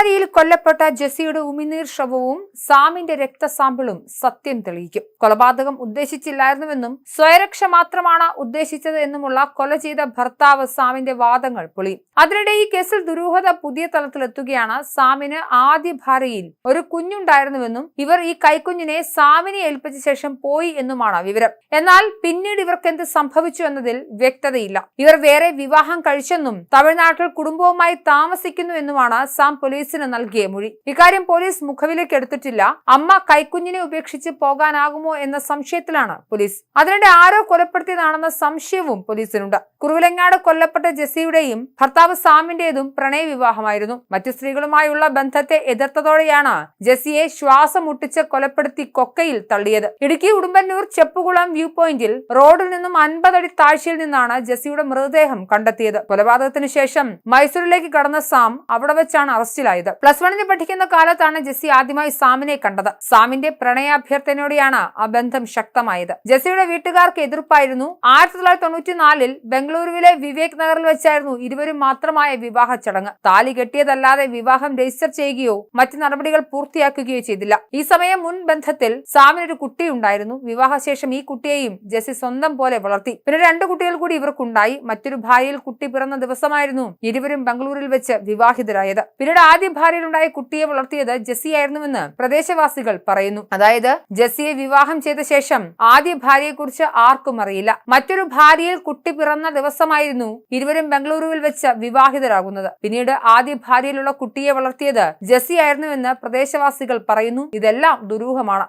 അട്ടമാരിയിൽ കൊല്ലപ്പെട്ട ജെസിയുടെ ഉമിനീർ ശവവും സാമിന്റെ രക്തസാമ്പിളും സത്യം തെളിയിക്കും. കൊലപാതകം ഉദ്ദേശിച്ചില്ലായിരുന്നുവെന്നും സ്വയരക്ഷ മാത്രമാണ് ഉദ്ദേശിച്ചത് എന്നുമുള്ള കൊല ചെയ്ത ഭർത്താവ് സാമിന്റെ വാദങ്ങൾ പൊളിയും അതിനിടെ ഈ കേസിൽ ദുരൂഹത പുതിയ തലത്തിലെത്തുകയാണ് സാമിന് ആദ്യ ഭാര്യയിൽ ഒരു കുഞ്ഞുണ്ടായിരുന്നുവെന്നും ഇവർ ഈ കൈക്കുഞ്ഞിനെ സാമിനെ ഏൽപ്പിച്ച ശേഷം പോയി എന്നുമാണ് വിവരം. എന്നാൽ പിന്നീട് ഇവർക്ക് എന്ത് സംഭവിച്ചു എന്നതിൽ വ്യക്തതയില്ല. ഇവർ വേറെ വിവാഹം കഴിച്ചെന്നും തമിഴ്നാട്ടിൽ കുടുംബവുമായി താമസിക്കുന്നു എന്നുമാണ് സാം പോലീസിന് നൽകിയ മൊഴി. ഇക്കാര്യം പോലീസ് മുഖവിലേക്ക് എടുത്തിട്ടില്ല. അമ്മ കൈക്കുഞ്ഞിനെ ഉപേക്ഷിച്ച് പോകാനാകുമോ എന്ന സംശയത്തിലാണ് പോലീസ്. അതിനിടെ ആരോ കൊലപ്പെടുത്തിയതാണെന്ന സംശയവും പോലീസിനുണ്ട്. കുറുവിലങ്ങാട് കൊല്ലപ്പെട്ട ജെസിയുടെയും ഭർത്താവ് സാമിന്റേതും പ്രണയ വിവാഹമായിരുന്നു മറ്റു സ്ത്രീകളുമായുള്ള ബന്ധത്തെ എതിർത്തതോടെയാണ് ജെസിയെ ശ്വാസം മുട്ടിച്ച് കൊലപ്പെടുത്തി കൊക്കയിൽ തള്ളിയത്. ഇടുക്കി ഉടുമ്പന്നൂർ ചെപ്പുകുളം വ്യൂ പോയിന്റിൽ റോഡിൽ നിന്നും അൻപതടി താഴ്ചയിൽ നിന്നാണ് ജെസിയുടെ മൃതദേഹം കണ്ടെത്തിയത്. കൊലപാതകത്തിന് ശേഷം മൈസൂരിലേക്ക് കടന്ന സാം അവിടെ വെച്ചാണ് അറസ്റ്റിലായത്. പ്ലസ് വണ്ണിന് പഠിക്കുന്ന കാലത്താണ് ജെസ്സി ആദ്യമായി സാമിനെ കണ്ടത്. സാമിന്റെ പ്രണയാഭ്യർത്ഥനയോടെയാണ് ആ ബന്ധം ശക്തമായത്. ജെസ്സിയുടെ വീട്ടുകാർക്ക് എതിർപ്പായിരുന്നു. ആയിരത്തി തൊള്ളായിരത്തി തൊണ്ണൂറ്റിനാലിൽ ബംഗളൂരുവിലെ വിവേക് നഗറിൽ വെച്ചായിരുന്നു ഇരുവരും മാത്രമായ വിവാഹ ചടങ്ങ്. താലി കെട്ടിയതല്ലാതെ വിവാഹം രജിസ്റ്റർ ചെയ്യുകയോ മറ്റ് നടപടികൾ പൂർത്തിയാക്കുകയോ ചെയ്തില്ല. ഈ സമയം മുൻ ബന്ധത്തിൽ സാമിനൊരു കുട്ടിയുണ്ടായിരുന്നു വിവാഹശേഷം ഈ കുട്ടിയെയും ജെസ്സി സ്വന്തം പോലെ വളർത്തി. പിന്നെ രണ്ട് കുട്ടികൾ കൂടി ഇവർക്കുണ്ടായി. മറ്റൊരു ഭാര്യയിൽ കുട്ടി പിറന്ന ദിവസമായിരുന്നു ഇരുവരും ബംഗളൂരിൽ വെച്ച് വിവാഹിതരായത്. പിന്നീട് ആദ്യ ഭാര്യയിലുണ്ടായ കുട്ടിയെ വളർത്തിയത് ജെസ്സിയായിരുന്നുവെന്ന് പ്രദേശവാസികൾ പറയുന്നു. അതായത് ജെസ്സിയെ വിവാഹം ചെയ്ത ശേഷം ആദ്യ ഭാര്യയെക്കുറിച്ച് ആർക്കും അറിയില്ല. മറ്റൊരു ഭാര്യയിൽ കുട്ടി പിറന്ന ദിവസമായിരുന്നു ഇരുവരും ബംഗളൂരുവിൽ വെച്ച് വിവാഹിതരാകുന്നത്. പിന്നീട് ആദ്യ ഭാര്യയിലുള്ള കുട്ടിയെ വളർത്തിയത് ജെസ്സിയായിരുന്നുവെന്ന് പ്രദേശവാസികൾ പറയുന്നു. ഇതെല്ലാം ദുരൂഹമാണ്.